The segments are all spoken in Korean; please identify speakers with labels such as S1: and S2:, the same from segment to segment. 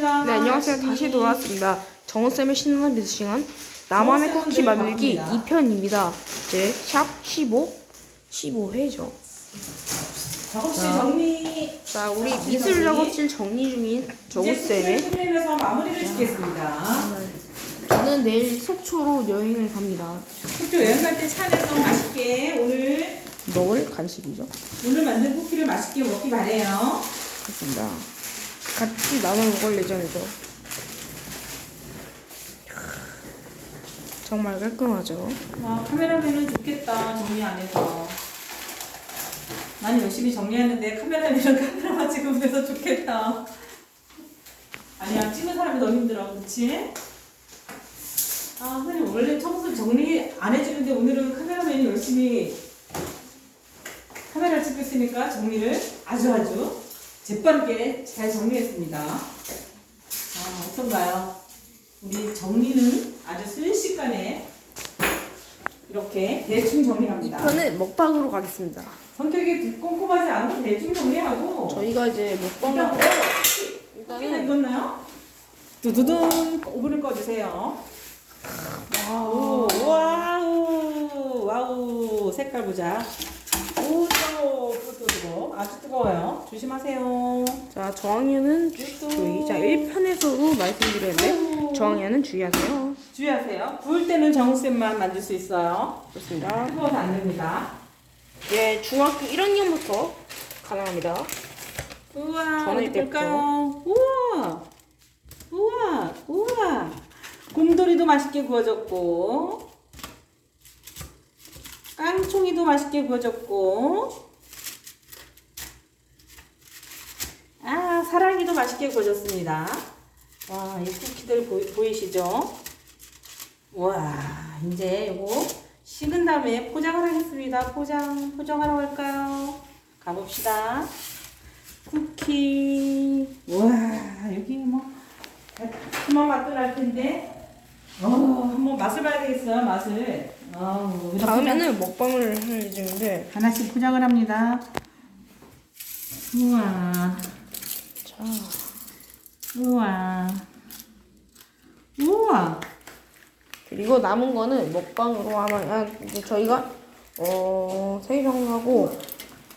S1: 네, 안녕하세요. 다시 돌아왔습니다. 정은쌤의 신나는 미드 시간 나만의 쿠키
S2: 늘
S1: 만들기
S2: 바쁩니다.
S1: 2편입니다. 이제 샵 15, 15회죠.
S2: 작업실
S1: 자.
S2: 정리.
S1: 자, 우리
S2: 작업실
S1: 미술
S2: 정리.
S1: 작업실 정리 중인
S2: 이제 마무리를 짓겠습니다.
S1: 저는 내일 속초로 여행을 갑니다.
S2: 숙주 여행 갈때차 안에서 맛있게 오늘
S1: 먹을 간식이죠.
S2: 오늘 만든 쿠키를 맛있게 먹기 바래요.
S1: 그렇습니다. 같이 나눠 먹을 예정이죠. 정말 깔끔하죠.
S2: 와, 카메라맨은 좋겠다 정리 안 해서. 많이 열심히 정리했는데 카메라맨은 카메라만 찍으면 돼서 좋겠다. 아니야 찍는 사람이 너무 힘들어 그렇지? 아 선생님 원래 청소 정리 안 해주는데 오늘은 카메라맨이 열심히 카메라 찍고 있으니까 정리를 아주 아주 재빠르게 잘 정리했습니다. 아 어떤가요? 우리 정리는 아주 순식간에 이렇게 대충 정리합니다.
S1: 2편은 먹방으로 가겠습니다.
S2: 성격이 꼼꼼하지 않고 대충 정리하고
S1: 저희가 이제 먹방을
S2: 일단
S1: 일단은
S2: 익었나요? 두두둥 오븐을 꺼주세요. 와우 와우 와우 색깔 보자. 오 뜨거워 아주 뜨거워요. 조심하세요.
S1: 자 저항에는 주의 자 1편에서도 말씀드렸는데 저항에는 주의하세요
S2: 주의하세요. 구울 때는 정우쌤만 만들 수 있어요.
S1: 좋습니다
S2: 뜨거워서 안 됩니다.
S1: 예 중학교 1학년부터 가능합니다
S2: 우와 어디. 볼까요? 우와 우와 우와 곰돌이도 맛있게 구워졌고 깡총이도 맛있게 구워졌고 아 사랑이도 맛있게 구워졌습니다 와 이 쿠키들 보이, 보이 시죠? 와 이제 이거 식은 다음에 포장을 하겠습니다 포장 포장하러 갈까요? 가봅시다 쿠키. 와 여기 뭐 한번 맛도 날 텐데. 어 한번 맛을 봐야 되겠어요 맛을. 어
S1: 다음에는 먹방을 할 예정인데
S2: 하나씩 포장을 합니다. 우와
S1: 자
S2: 우와 우와
S1: 그리고 남은 거는 먹방으로 하면 아, 이제 저희가 어 3병 하고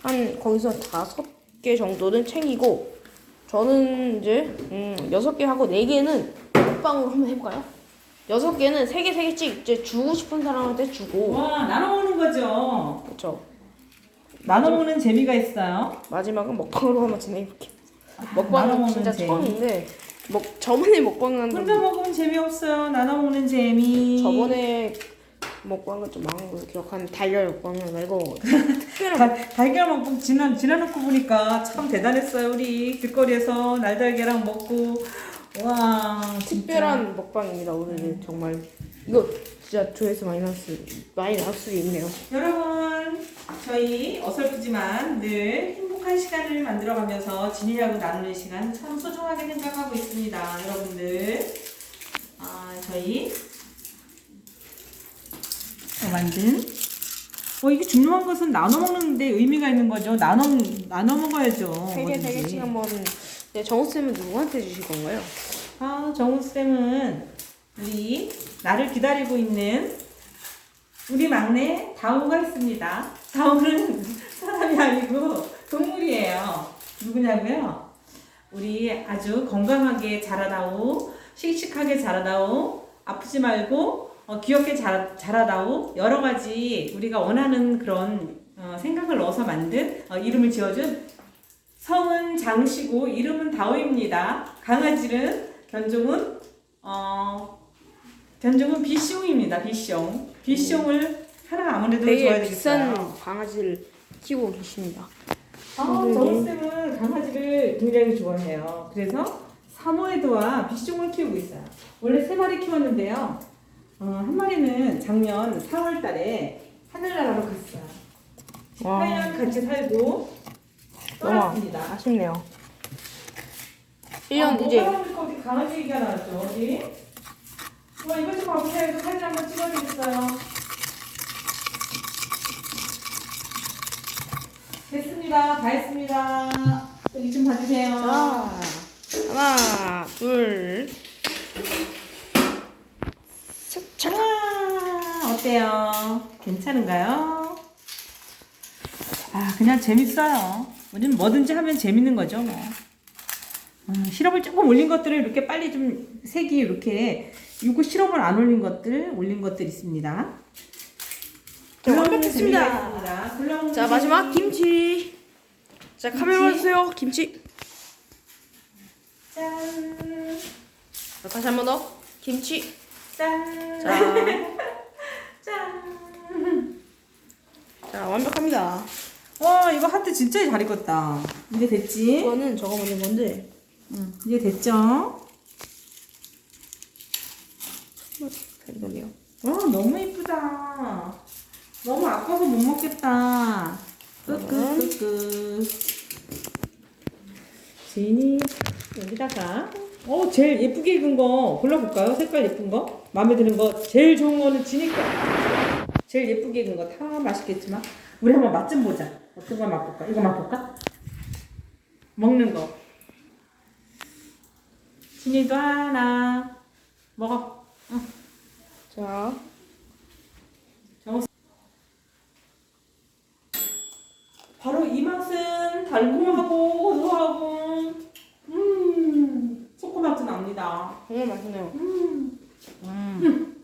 S1: 한 거기서 다섯 개 정도는 챙기고 저는 이제 음 6개 하고 4개는 먹방으로 한번 해볼까요? 6개는 3개 3개씩 이제 주고 싶은 사람한테 주고
S2: 와 나눠 먹는 거죠.
S1: 그렇죠
S2: 나눠 먹는 재미가 있어요.
S1: 마지막은 먹방으로 한번 진행해볼게요
S2: 나눠
S1: 먹방은
S2: 먹는
S1: 진짜
S2: 재미.
S1: 처음인데 먹 저번에 먹방
S2: 혼자
S1: 한다고
S2: 먹으면 재미없어요. 나눠 먹는 재미.
S1: 저번에 먹방은 좀 망한 걸로 기억하는 달걀 먹방은 말고 특별한
S2: 달, 달걀 먹고 지나, 지나놓고 보니까 참 대단했어요. 우리 길거리에서 날달걀랑 먹고 와.
S1: 특별한 먹방입니다 오늘은 정말 이거 진짜 조회수 마이너스 많이 나올 수도 있네요
S2: 여러분 저희 어설프지만 늘 행복한 시간을 만들어가면서 진이하고 나누는 시간 참 소중하게 생각하고 있습니다. 여러분들 아 저희 만든 어 이게 중요한 것은 나눠 먹는데 의미가 있는 거죠. 나눠 나눠 먹어야죠.
S1: 세
S2: 뭐든지.
S1: 개씩 한번 네, 정우 쌤은 누구한테 주실 건가요?
S2: 아, 정우 쌤은 우리 나를 기다리고 있는 우리 막내 다우가 있습니다. 다우는 누구냐고요? 우리 아주 건강하게 자라다오, 씩씩하게 자라다오, 아프지 말고 어, 귀엽게 자라, 자라다오 여러 가지 우리가 원하는 그런 어, 생각을 넣어서 만든 어, 이름을 지어준 성은 장씨고 이름은 다오입니다. 강아지는 견종은 어 견종은 비숑입니다. 비숑. 비숑을 하나 아무래도 줘야
S1: 되게
S2: 되겠어요.
S1: 비싼 강아지를 키우고 계십니다
S2: 아, 정우 쌤은 강아지를 굉장히 좋아해요. 그래서 사모예드와 비숑을 키우고 있어요. 원래 세 마리 키웠는데요. 어, 한 마리는 작년 4월 달에 하늘나라로 갔어요.
S1: 와.
S2: 18년 같이 살고 떠났습니다.
S1: 아쉽네요
S2: 아,
S1: 1년 이제
S2: 뭐가? 어디 강아지 얘기가 나왔죠 어디? 와 이거 좀 봐보세요 이거 사진 한번 찍어드렸어요 됐습니다 다 했습니다 여기 좀 봐주세요
S1: 자 하나 둘,
S2: 자, 어때요? 괜찮은가요? 아, 그냥 재밌어요. 우리는 뭐든지 하면 재밌는 거죠, 뭐. 음, 시럽을 조금 올린 것들을 이렇게 빨리 좀 색이 이렇게 이거 시럽을 안 올린 것들 올린 것들 있습니다.
S1: 자,
S2: 굴러오는
S1: 완벽했습니다. 자 마지막. 김치. 자 카메라
S2: 김치.
S1: 봐주세요. 김치.
S2: 짠,
S1: 자, 다시 한 번 더. 김치.
S2: 짠,
S1: 자,
S2: 짠.
S1: 자 완벽합니다.
S2: 와, 이거 하트 진짜 잘 익었다. 이제 됐지?
S1: 이거는 저거 먼저 뭔데?
S2: 응, 이제 됐죠?
S1: 잘 익었네요.
S2: 와 너무 이쁘다. 너무 아까워서 못 먹겠다. 끄끄끄끄. 지인이 여기다가 어 제일 예쁘게 익은 거 골라볼까요? 색깔 예쁜 거 마음에 드는 거 제일 좋은 거는 지니까 제일 예쁘게 익은 거 다 맛있겠지만 우리 한번 맛 좀 보자. 어떤 걸 맛볼까? 이거 맛볼까? 먹는 거. 진이도 하나 먹어.
S1: 자,
S2: 바로 이 맛은 달콤하고 고소하고 음 초코맛도 납니다.
S1: 정말 맛있네요.
S2: 음
S1: 음.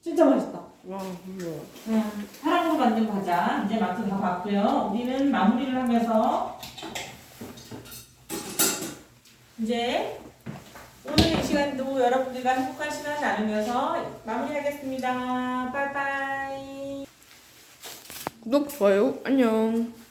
S2: 진짜 맛있다.
S1: 와, 이거.
S2: 음, 사랑으로 만든 과자 이제 맛도 다 봤고요. 우리는 마무리를 하면서 이제 오늘 이 시간도 여러분들과 행복한 시간 나누면서 마무리하겠습니다. 빠이빠이.
S1: 구독, 좋아요, 안녕.